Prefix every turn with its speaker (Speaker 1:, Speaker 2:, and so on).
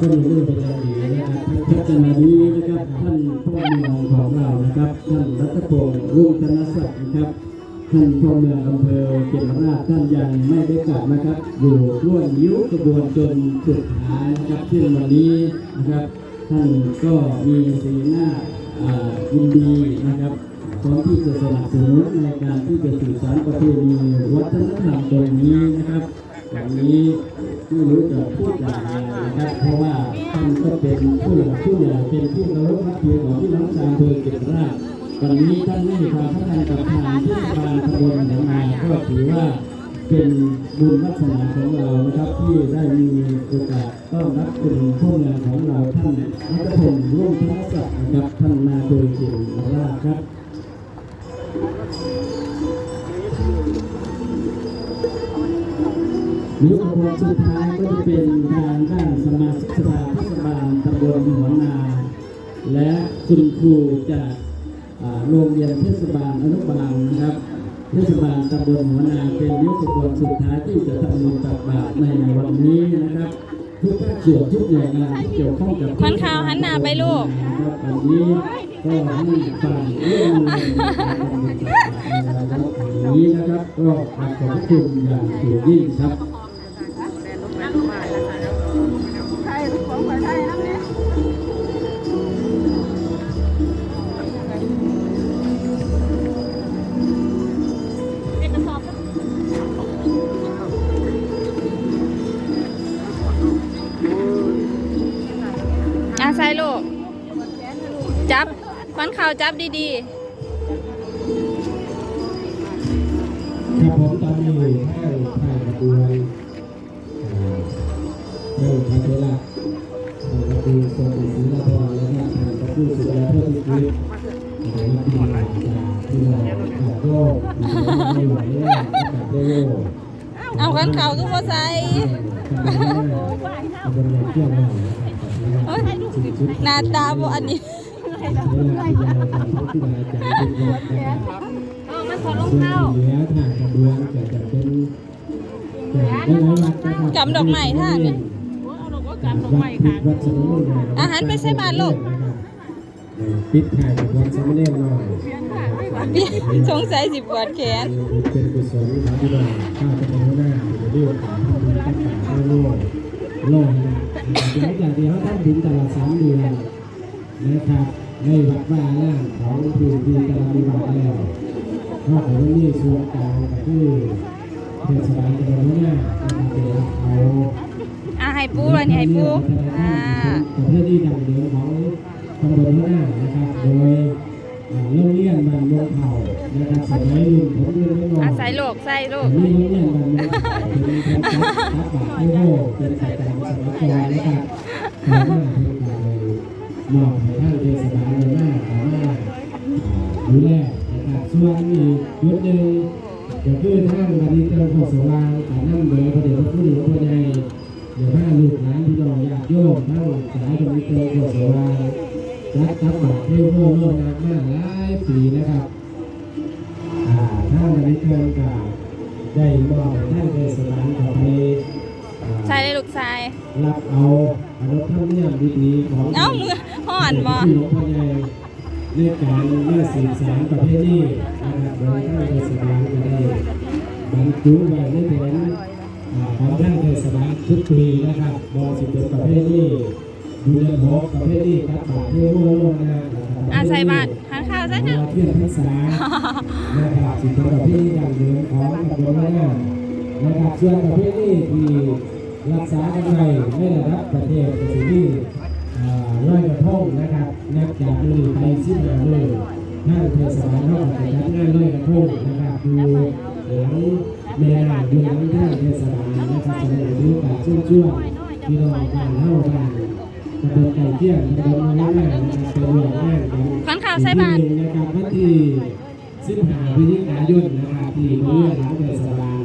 Speaker 1: ก็มีเรื่องเป็นอย่างดีนะครับท่านพัฒนาดีนะครับท่านพ่อเมืองของเรานะครับท่านรัตพงศ์รุ่งธนศักดิ์นะครับท่านพ่อเมืองอำเภอเขมรติราชท่านยังไม่ได้กลับนะครับ อยู่ร่วมยิ้วกระบวนจนสุดท้ายนะครับซึ่วันนี้นะครับ ท่านก็มีสีหน้าอ่ายินดีนะครับพร้อมที่จะสนับสนุนในการที่จะสื่อสารประเพณีวัฒนธรรมตรงนี้นะครับ วันนี้ไม่รู้จะพูดอย่างไรนะครับ เพราะว่าท่านก็เป็นผู้หลักผู้ใหญ่เป็นผู้เคารพนับถือของพี่น้องชาวอำเภอเก็บราชวันนี้ท่านให้ความพัฒนากับทางเทศบาลตำบลหนองนาก็ถือว่าเป็นบุญวัฒนาของเรานะครับที่ได้มีโอกาสต้อนรับคุณผู้งานของเราท่านรัตพงศ์ร่วมธนศักดิ์นะครับท่านนาโดยเกียรติราชครับ นิ้วขบวนสุดท้ายก็จะเป็นทางด้านสมาชิกสภาเทศบาลตำบลหัวนา และคุณครูจากอ่าโรงเรียนเทศบาลอนุบาลนะครับเทศบาลตำบลหัวนาเป็นนิ้วขบวนสุดท้ายที่จะทำบุญตักบาตรในวันนี้นะครับ ทุกภาคส่วนทุกหน่วยงานที่เกี่ยวข้องกับ
Speaker 2: ขวัญขาวหันหน้าไปลูก
Speaker 1: นะครับวันนี้ก็ให้ฟังเรื่องในการทำบุญตักบาตรในวันนี้นะครับก็ขอบคุณอย่างสูงยิ่งครับ
Speaker 2: อาใส่ลูก จับควันขาวจับดี
Speaker 1: ครับผมตอนนี้ให้ถ่ายกระบวน เองพระเทระพระครูทรศรีละพรและก็ทางพระครูสุดาเพื่อที่ที่มาจากที่เราขับโลกไม่ไหวแล้วขับโลก
Speaker 2: เอาควันขาก็พอใส่
Speaker 1: ตำบลเที่ยงหน่อย
Speaker 2: เอ้ยหน้าตาบอันนี้
Speaker 1: มันขอลงเท้าเหลือทางกระบวนจะจะเป็นได้หลาวัดนะครับ
Speaker 2: กำดอกไม้ท่าน เนี่ย
Speaker 1: วัดสมณเณร
Speaker 2: อาหารไปใส่บาตรลูก
Speaker 1: ปิดท้ายกับวัดสมณเณรหน่อย
Speaker 2: พี่สงสัยสิบวดแขน
Speaker 1: เป็นกุศลของพี่น้องข้าจะเป็นหัวหน้าจะเรียกการทำบุญตั้งแต่ข้าวโลกโลกนะหลังจากที่เขาทำบุญตลอดสามเดือนนะครับในวัดว่าล่างของผู้ที่กำลังมีบาตรแล้วข้าของนี่ส่วนกลางก็คือเทศบาลตำบลหัวหน้านะครับเป็นเขา
Speaker 2: อะให้ปูอันนี้ให้ปูอ่า
Speaker 1: ประเภทที่ดังเดิมของตำบลหัวหน้านะครับ โดยอ่าโรงเรียนบ้านเมืองเผ่านะครับสมัยรุ่นผมเรียนไม่น้อย
Speaker 2: อะใส่ลูกใส่ลูก
Speaker 1: มีโรงเรียนบ้านเมืองเผ่าเป็นคนจัดตักบาตรให้โลกเป็นสายตามสมัยก่อนนะครับหัวหน้าเป็นการเลยมอบให้ท่านเทศบาลเลยหน้าขอหน้าดูแลนะครับส่วนอีกจุดหนึ่งก็คือท่านมาดีเจ้าโคสว่างการนั่งเบอร์พระเดชพระคุณหลวงพ่อใหญ่ เดี๋ยวถ้าลูกหลานพี่น้องญาติโยมทั้งสายตรงนี้เจอตัวสว่างรักตับบาตรเที่ยวโลกโลกนานมากหลายปีนะครับอ่าถ้าวันนี้เกินกับได้มอบให้ท่านเทศบาลกับไปอ่า
Speaker 2: ใส่เลยลูกใส่
Speaker 1: รับเอาอนุธรรมเนียมดีๆของ
Speaker 2: เอ้ามือห่อนบ่
Speaker 1: ที่หลวงพ่อใหญ่เรื่องการเมื่อสื่อสารประเภทนี้นะครับโดยท่านเทศบาลก็ได้บรรจุไว้ในแผนอ่าของท่านเทศบาล ทุกปีนะครับบอสิเป็นประเภทนี้ดูแลหกประเภทนี้ครับบาทเที่ยวโลกโลกนานะครับ
Speaker 2: อะใส่บาตรหันข้าวใส่เถอะ
Speaker 1: เที่ยวทักษะนะครับสิ่งประเภทนี้อย่างเดิมของตำบลแม่นานะครับส่วนประเภทนี้ที่รักษากันไว้ในระดับประเทศก็สิมีอ่าร้อยกระทงนะครับนับจากมือไปสิบห้ามือท่านเทศบาลนอกจากจัดงานร้อยกระทงนะครับดูหลัง แม่นาดูหลังท่านเทศบาลนะครับจะได้รู้การช่วยช่วยพี่น้องบ้านเฮาบ้านตำบลไก่เที่ยงตำบลแม่นานะครับเป็นเรื่องงานกัน
Speaker 2: ขวัญขาวใส่บาตร
Speaker 1: นะครับวันที่15พฤศจิกายนนะครับที่บริเวณหลังเทศบาล